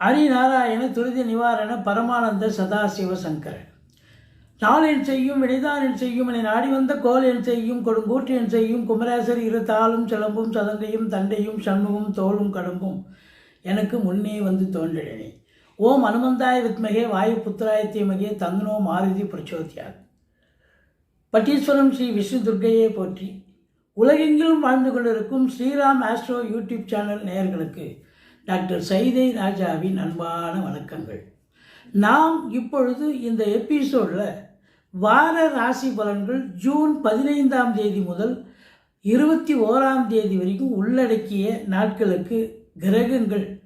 ஹரிநாராயண துரித நிவாரண பரமானந்த சதாசிவ சங்கரன். நாளென் செய்யும் வினைதானின் செய்யும் என நாடி வந்த கோலின் செய்யும் கொடுங்கூற்றின் செய்யும் குமரேசர் இரு தாளும் சிலம்பும் சதங்கையும் தண்டையும் சண்முகம் தோளும் கடம்பும் எனக்கு முன்னே வந்து தோன்றினே ஓம் அனுமந்தாய வித்மகே வாயு புத்திராய தீமகே தங்கனோ மாருதி பிரச்சோதியார் பட்டீஸ்வரம் ஸ்ரீ விஷ்ணு துர்க்கையை போற்றி. உலகெங்கிலும் வாழ்ந்து கொண்டிருக்கும் ஸ்ரீராம் ஆஸ்ட்ரோ யூடியூப் சேனல் நேயர்களுக்கு டாக்டர் சைதை ராஜாவின் அன்பான வணக்கங்கள். நாம் இப்பொழுது இந்த எபிசோடில் வார ராசி பலன்கள் ஜூன் பதினைந்தாம் தேதி முதல் இருபத்தி ஓராம் தேதி வரைக்கும் உள்ளடக்கிய நாட்களுக்கு கிரகங்கள்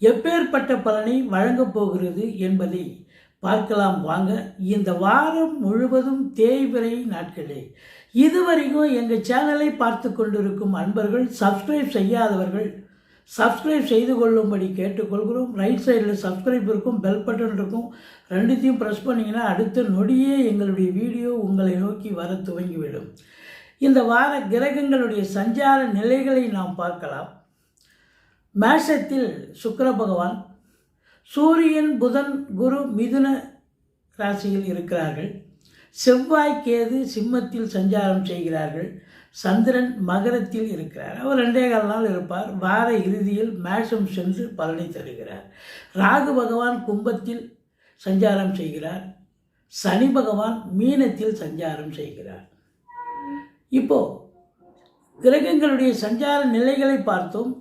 எப்பேற்பட்ட பலனை வழங்கப் போகிறது என்பதை பார்க்கலாம் வாங்க. இந்த வாரம் முழுவதும் தேய்பிறை நாட்களே. இதுவரைக்கும் எங்கள் சேனலை பார்த்து கொண்டிருக்கும் அன்பர்கள் சப்ஸ்கிரைப் செய்யாதவர்கள் சப்ஸ்கிரைப் செய்து கொள்ளும்படி கேட்டுக்கொள்கிறோம். ரைட் சைடில் சப்ஸ்கிரைப் இருக்கும் பெல் பட்டன் இருக்கும். ரெண்டுத்தையும் ப்ரெஸ் பண்ணிங்கன்னா அடுத்த நொடியே எங்களுடைய வீடியோ உங்களை நோக்கி வர துவங்கிவிடும். இந்த வார கிரகங்களுடைய சஞ்சார நிலைகளை நாம் பார்க்கலாம். மேஷத்தில் சுக்கர பகவான் சூரியன் புதன் குரு மிதுன ராசியில் இருக்கிறார்கள். செவ்வாய் கேது சிம்மத்தில் சஞ்சாரம் செய்கிறார்கள். சந்திரன் மகரத்தில் இருக்கிறார். அவர் ரெண்டே கால் நாள் இருப்பார். வார இறுதியில் மேஷம் சென்று பலனை தருகிறார். ராகு பகவான் கும்பத்தில் சஞ்சாரம் செய்கிறார். சனி பகவான் மீனத்தில் சஞ்சாரம் செய்கிறார். இப்போ கிரகங்களுடைய சஞ்சார நிலைகளை பார்த்தோம்.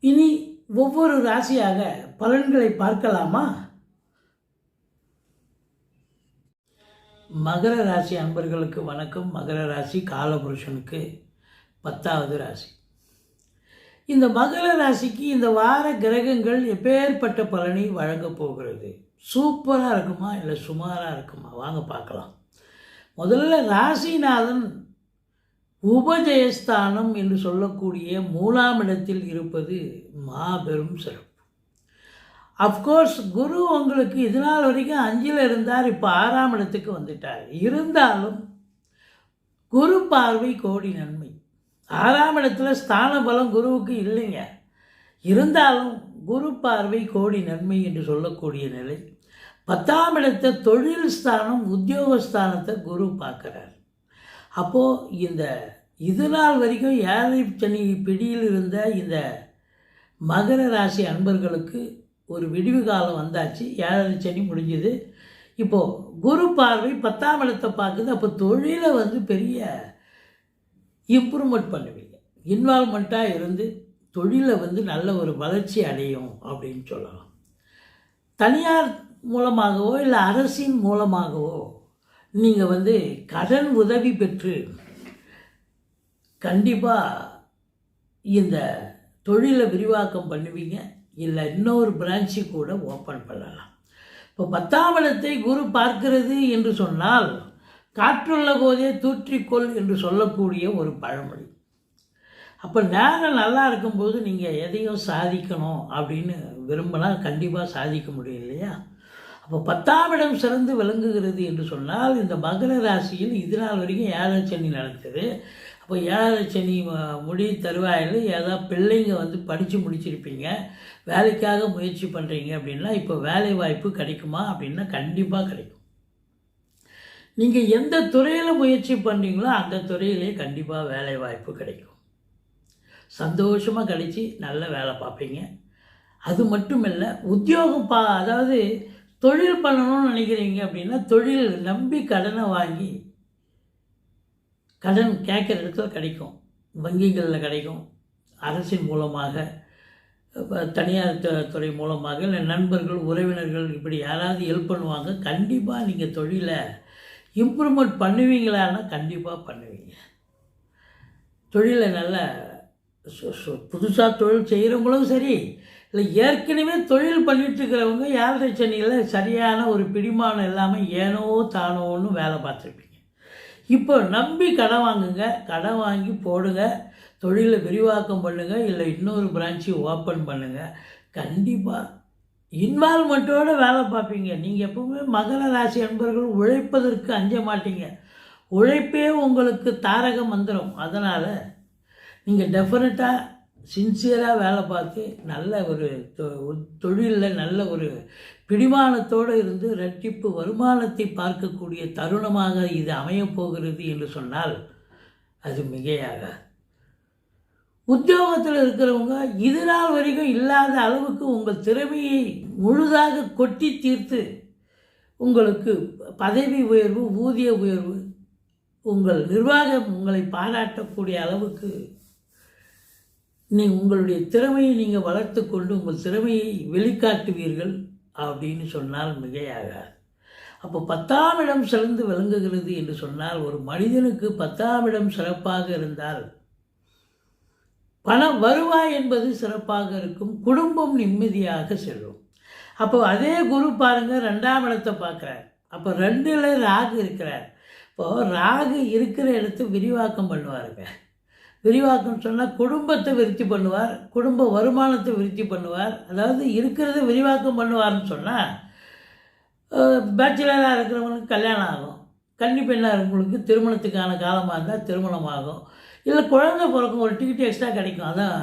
இனி ஒவ்வொரு ராசியாக பலன்களை பார்க்கலாமா? மகர ராசி அன்பர்களுக்கு வணக்கம். மகர ராசி காலபுருஷனுக்கு பத்தாவது ராசி. இந்த மகர ராசிக்கு இந்த வார கிரகங்கள் எப்பேற்பட்ட பலனை வழங்கப் போகிறது? சூப்பராக இருக்குமா? இல்லை சுமாராக இருக்குமா? வாங்க பார்க்கலாம். முதல்ல ராசிநாதன் உபஜயஸ்தானம் என்று சொல்லக்கூடிய மூலாம் இடத்தில் இருப்பது மாபெரும் சிறப்பு. அஃப்கோர்ஸ் குரு உங்களுக்கு இது நாள் வரைக்கும் அஞ்சில் இருந்தார் இப்போ ஆறாம் இடத்துக்கு வந்துட்டார். இருந்தாலும் குரு பார்வை கோடி நன்மை. ஆறாம் இடத்துல ஸ்தான பலம் குருவுக்கு இல்லைங்க. இருந்தாலும் குரு பார்வை கோடி நன்மை என்று சொல்லக்கூடிய நிலை. பத்தாம் இடத்த தொழில் ஸ்தானம் உத்தியோகஸ்தானத்தை குரு பார்க்குறார். அப்போது இந்த இது நாள் வரைக்கும் ஏழை சனி பிடியில் இருந்த இந்த மகர ராசி அன்பர்களுக்கு ஒரு விடிவு காலம் வந்தாச்சு ஏழரை சனி முடிஞ்சுது. இப்போது குரு பார்வை பத்தாம் இடத்தை பார்க்குது. அப்போ தொழிலை வந்து பெரிய இம்ப்ரூவ்மெண்ட் பண்ணுவீங்க. இன்வால்மெண்ட்டாக இருந்து தொழிலை வந்து நல்ல ஒரு வளர்ச்சி அடையும் அப்படின்னு சொல்லலாம். தனியார் மூலமாகவோ இல்லை அரசின் மூலமாகவோ நீங்கள் வந்து கடன் உதவி பெற்று கண்டிப்பாக இந்த தொழிலை விரிவாக்கம் பண்ணுவீங்க. இல்லை இன்னொரு பிரான்ச்சு கூட ஓப்பன் பண்ணலாம். இப்போ பத்தாம் இடத்தை குரு பார்க்கிறது என்று சொன்னால் காற்றுள்ள போதே தூற்றிக்கொள் என்று சொல்லக்கூடிய ஒரு பழமொழி. அப்போ நேரம் நல்லா இருக்கும்போது நீங்கள் எதையும் சாதிக்கணும் அப்படின்னு விரும்பினா கண்டிப்பாக சாதிக்க முடியும் இல்லையா? அப்போ பத்தாம் இடம் சிறந்து விளங்குகிறது என்று சொன்னால் இந்த மகர ராசியில் இது நாள் வரைக்கும் ஏழரை சனி நடக்குது. அப்போ ஏழரை சனி முடி தருவாயில் ஏதாவது பிள்ளைங்க வந்து படித்து முடிச்சிருப்பீங்க. வேலைக்காக முயற்சி பண்ணுறீங்க அப்படின்னா இப்போ வேலை வாய்ப்பு கிடைக்குமா அப்படின்னா கண்டிப்பாக கிடைக்கும். நீங்கள் எந்த துறையில் முயற்சி பண்ணுறீங்களோ அந்த துறையிலே கண்டிப்பாக வேலை வாய்ப்பு கிடைக்கும். சந்தோஷமாக கழித்து நல்ல வேலை பார்ப்பீங்க. அது மட்டும் இல்லை உத்தியோகம் பா அதாவது தொழில் பண்ணணும்னு நினைக்கிறீங்க அப்படின்னா தொழில் நம்பி கடனை வாங்கி கடன் கேட்குற இடத்துல கிடைக்கும். வங்கிகளில் கிடைக்கும். அரசின் மூலமாக தனியார் துறை மூலமாக இல்லை நண்பர்கள் உறவினர்கள் இப்படி யாராவது ஹெல்ப் பண்ணுவாங்க கண்டிப்பாக நீங்கள் தொழிலை இம்ப்ரூவ்மெண்ட் பண்ணுவீங்களான்னா கண்டிப்பாக பண்ணுவீங்க. தொழிலை நல்ல புதுசாக தொழில் செய்கிறவங்களும் சரி இல்லை ஏற்கனவே தொழில் பண்ணிட்டு இருக்கிறவங்க ஏழரை சனியில் சரியான ஒரு பிடிமானம் இல்லாமல் ஏனோ தானோன்னு வேலை பார்த்துருப்பீங்க. இப்போ நம்பி கடன் வாங்குங்க கடன் வாங்கி போடுங்க தொழிலை விரிவாக்கம் பண்ணுங்கள் இல்லை இன்னொரு பிரான்ச்சு ஓப்பன் பண்ணுங்கள் கண்டிப்பாக இன்வால்மெண்ட்டோடு வேலை பார்ப்பீங்க. நீங்கள் எப்பவுமே மகர ராசி அன்பர்கள் உழைப்பதற்கு அஞ்ச மாட்டீங்க. உழைப்பே உங்களுக்கு தாரக மந்திரம். அதனால் நீங்கள் டெஃபினட்டாக சின்சியராக வேலை பார்த்து நல்ல ஒரு தொழிலில் நல்ல ஒரு பிடிமானத்தோடு இருந்து இரட்டிப்பு வருமானத்தை பார்க்கக்கூடிய தருணமாக இது அமையப்போகிறது என்று சொன்னால் அது மிகையாக உத்தியோகத்தில் இருக்கிறவங்க இது நாள் வரைக்கும் இல்லாத அளவுக்கு உங்கள் திறமையை முழுதாக கொட்டி தீர்த்து உங்களுக்கு பதவி உயர்வு ஊதிய உயர்வு உங்கள் நிர்வாகம் உங்களை பாராட்டக்கூடிய அளவுக்கு நீ உங்களுடைய திறமையை நீங்கள் வளர்த்து கொண்டு உங்கள் திறமையை வெளிக்காட்டுவீர்கள் அப்படின்னு சொன்னால் மிகையாகாது. அப்போ பத்தாம் இடம் சிறந்து விளங்குகிறது என்று சொன்னால் ஒரு மனிதனுக்கு பத்தாம் இடம் சிறப்பாக இருந்தால் பண வருவாய் என்பது சிறப்பாக இருக்கும் குடும்பம் நிம்மதியாக செல்லும். அப்போ அதே குரு பாருங்கள் ரெண்டாம் இடத்தை பார்க்குறார். அப்போ ரெண்டில் ராகு இருக்கிறார். இப்போது ராகு இருக்கிற இடத்த விரிவாக்கம் பண்ணுவாருங்க. விரிவாக்கம் சொன்னால் குடும்பத்தை விருத்தி பண்ணுவார் குடும்ப வருமானத்தை விருத்தி பண்ணுவார். அதாவது இருக்கிறத விரிவாக்கம் பண்ணுவார்னு சொன்னால் பேச்சுலராக இருக்கிறவங்களுக்கு கல்யாணம் ஆகும். கன்னி பெண்ணாக இருக்கிறவங்களுக்கு திருமணத்துக்கான காலமாக இருந்தால் திருமணம் ஆகும் இல்லை குழந்தை பிறக்கும் ஒரு டிக்கெட் எக்ஸ்ட்ரா கிடைக்கும். அதான்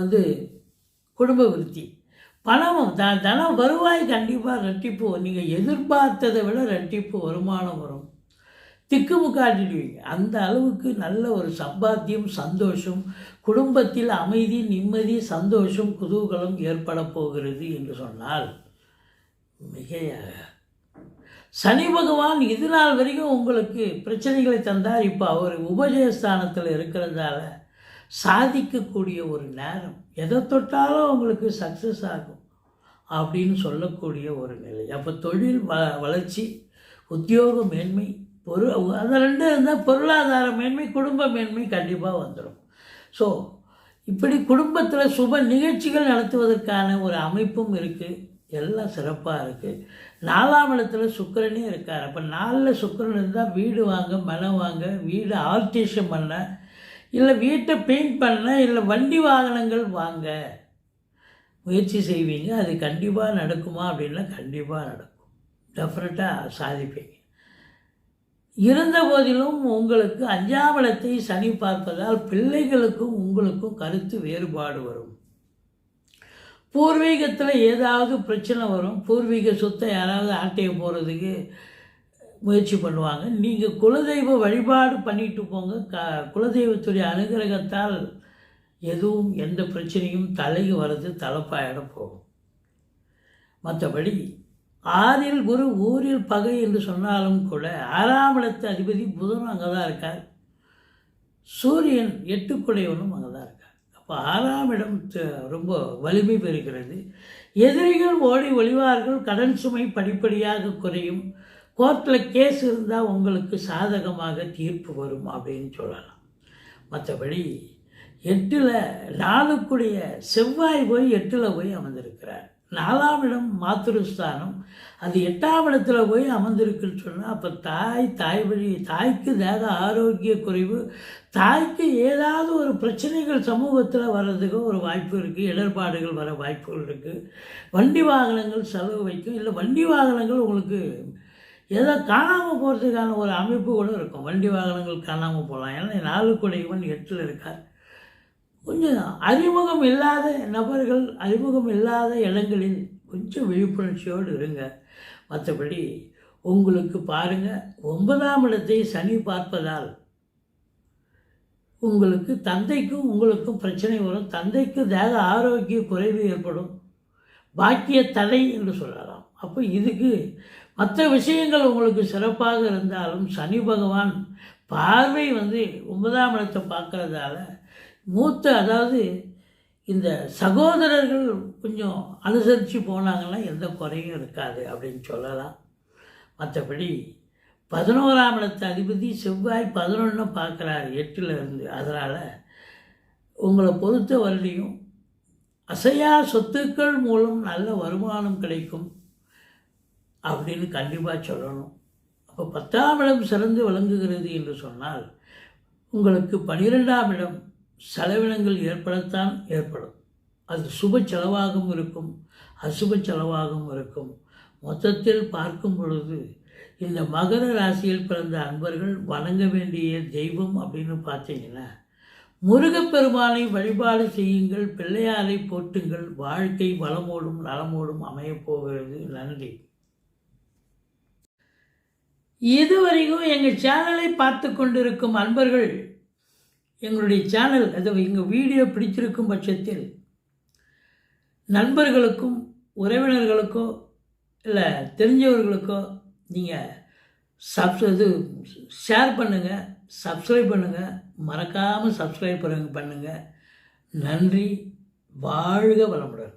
வந்து குடும்ப விருத்தி. பணமும் த தனம் வருவாய் கண்டிப்பாக ரெட்டிப்பு. நீங்கள் எதிர்பார்த்ததை விட ரெட்டிப்பு வருமானம் வரும். திக்குமுக்காட்டிடுவீங்க அந்த அளவுக்கு நல்ல ஒரு சம்பாத்தியம் சந்தோஷம் குடும்பத்தில் அமைதி நிம்மதி சந்தோஷம் குதூகலம் ஏற்பட போகிறது என்று சொன்னால் மிகையாக. சனி பகவான் இது நாள் வரைக்கும் உங்களுக்கு பிரச்சனைகளை தந்தார். இப்போ அவர் உபஜயஸ்தானத்தில் இருக்கிறதால சாதிக்கக்கூடிய ஒரு நேரம். எதை தொட்டாலும் உங்களுக்கு சக்ஸஸ் ஆகும் அப்படின்னு சொல்லக்கூடிய ஒரு நிலை. அப்போ தொழில் வ வளர்ச்சி உத்தியோக மேன்மை பொரு அது ரெண்டு இருந்தால் பொருளாதார மேன்மை குடும்ப மேன்மை கண்டிப்பாக வந்துடும் ஸோ இப்படி குடும்பத்தில் சுப நிகழ்ச்சிகள் நடத்துவதற்கான ஒரு அமைப்பும் இருக்குது எல்லாம் சிறப்பாக இருக்குது நாலாம் இடத்துல சுக்கரனே இருக்கார். அப்போ நாலில் சுக்கரன் இருந்தால் வீடு வாங்க மனம் வாங்க வீடு ஆல்ட்ரேஷன் பண்ண இல்லை வீட்டை பெயிண்ட் பண்ண இல்லை வண்டி வாகனங்கள் வாங்க முயற்சி செய்வீங்க. அது கண்டிப்பாக நடக்குமா அப்படின்னா கண்டிப்பாக நடக்கும். டெஃபினட்டாக சாதிப்பீங்க. இருந்த போதிலும் உங்களுக்கு அஞ்சாம் இடத்தை சனி பார்ப்பதால் பிள்ளைகளுக்கும் உங்களுக்கும் கருத்து வேறுபாடு வரும். பூர்வீகத்தில் ஏதாவது பிரச்சனை வரும். பூர்வீக சொத்தை யாராவது ஆட்டைய போகிறதுக்கு முயற்சி பண்ணுவாங்க. நீங்கள் குலதெய்வ வழிபாடு பண்ணிட்டு போங்க. க குலதெய்வத்துடைய அனுகிரகத்தால் எதுவும் எந்த பிரச்சனையும் தலைக்கு வர்றது தலைப்பாயிட போகும். மற்றபடி ஆறில் குரு ஊரில் பகை என்று சொன்னாலும் கூட ஆறாம் இடத்து அதிபதி புதனும் அங்கே தான் இருக்கார். சூரியன் எட்டுக்குடையவனும் அங்கே தான் இருக்கார். அப்போ ஆறாம் இடம் ரொம்ப வலிமை பெறுகிறது. எதிரிகள் ஓடி ஒளிவார்கள் கடன் சுமை படிப்படியாக குறையும். கோர்ட்டில் கேஸ் இருந்தால் உங்களுக்கு சாதகமாக தீர்ப்பு வரும் அப்படின்னு சொல்லலாம். மற்றபடி எட்டில் நாளுக்குடைய செவ்வாய் போய் எட்டில் போய் அமர்ந்திருக்கிறார். நாலாம் இடம் மாத்திருஸ்தானம் அது எட்டாம் இடத்துல போய் அமர்ந்திருக்குன்னு சொன்னால் அப்போ தாய் தாய் வழி தாய்க்கு தேக ஆரோக்கிய குறைவு தாய்க்கு ஏதாவது ஒரு பிரச்சனைகள் சமூகத்தில் வர்றதுக்கு ஒரு வாய்ப்பு இருக்குது இடர்பாடுகள் வர வாய்ப்புகள் இருக்குது வண்டி வாகனங்கள் செலவு வைக்கும். இல்லை வண்டி வாகனங்கள் உங்களுக்கு ஏதோ காணாமல் போகிறதுக்கான ஒரு அமைப்பு கூட இருக்கும். வண்டி வாகனங்கள் காணாமல் போகலாம். ஏன்னா நாலு குடைவன் எட்டில் இருக்கார். கொஞ்சம் அறிமுகம் இல்லாத நபர்கள் அறிமுகம் இல்லாத இடங்களில் கொஞ்சம் விழிப்புணர்ச்சியோடு இருங்க. மற்றபடி உங்களுக்கு பாருங்கள் ஒன்பதாம் இடத்தை சனி பார்ப்பதால் உங்களுக்கு தந்தைக்கும் உங்களுக்கும் பிரச்சனை வரும். தந்தைக்கு தேக ஆரோக்கிய குறைவு ஏற்படும். பாக்கிய தடை என்று சொல்லலாம். அப்போ இதுக்கு மற்ற விஷயங்கள் உங்களுக்கு சிறப்பாக இருந்தாலும் சனி பகவான் பார்வை வந்து ஒன்பதாம் இடத்தை பார்க்குறதால மூத்த அதாவது இந்த சகோதரர்கள் கொஞ்சம் அனுசரித்து போனாங்கன்னா எந்த குறையும் இருக்காது அப்படின்னு சொல்லலாம். மற்றபடி பதினோராம் இடத்து அதிபதி செவ்வாய் பதினொன்று பார்க்குறாரு எட்டில் இருந்து. அதனால் உங்களை பொறுத்த வரலையும் அசையா சொத்துக்கள் மூலம் நல்ல வருமானம் கிடைக்கும் அப்படின்னு கண்டிப்பாக சொல்லணும். அப்போ பத்தாம் இடம் சிறந்து விளங்குகிறது என்று சொன்னால் உங்களுக்கு பனிரெண்டாம் இடம் செலவினங்கள் ஏற்படத்தான் ஏற்படும். அது சுப செலவாகவும் இருக்கும் அசுப செலவாகவும் இருக்கும். மொத்தத்தில் பார்க்கும் பொழுது இந்த மகர ராசியில் பிறந்த அன்பர்கள் வணங்க வேண்டிய தெய்வம் அப்படின்னு பார்த்தீங்கன்னா முருகப்பெருமானை வழிபாடு செய்யுங்கள் பிள்ளையாரை போட்டுங்கள் வாழ்க்கை வளமோடும் நலமோடும் அமையப் போகிறது நன்றி. இதுவரைக்கும் எங்கள் சேனலை பார்த்து கொண்டிருக்கும் அன்பர்கள் எங்களுடைய சேனல் அது எங்கள் வீடியோ பிடிச்சிருக்கும் பட்சத்தில் நண்பர்களுக்கும் உறவினர்களுக்கோ இல்லை தெரிஞ்சவர்களுக்கோ நீங்கள் சப்ஸ் இது ஷேர் பண்ணுங்கள் சப்ஸ்கிரைப் பண்ணுங்கள் மறக்காமல் சப்ஸ்கிரைப் பண்ணுங்க பண்ணுங்கள் நன்றி வாழ்க வளமுடன்.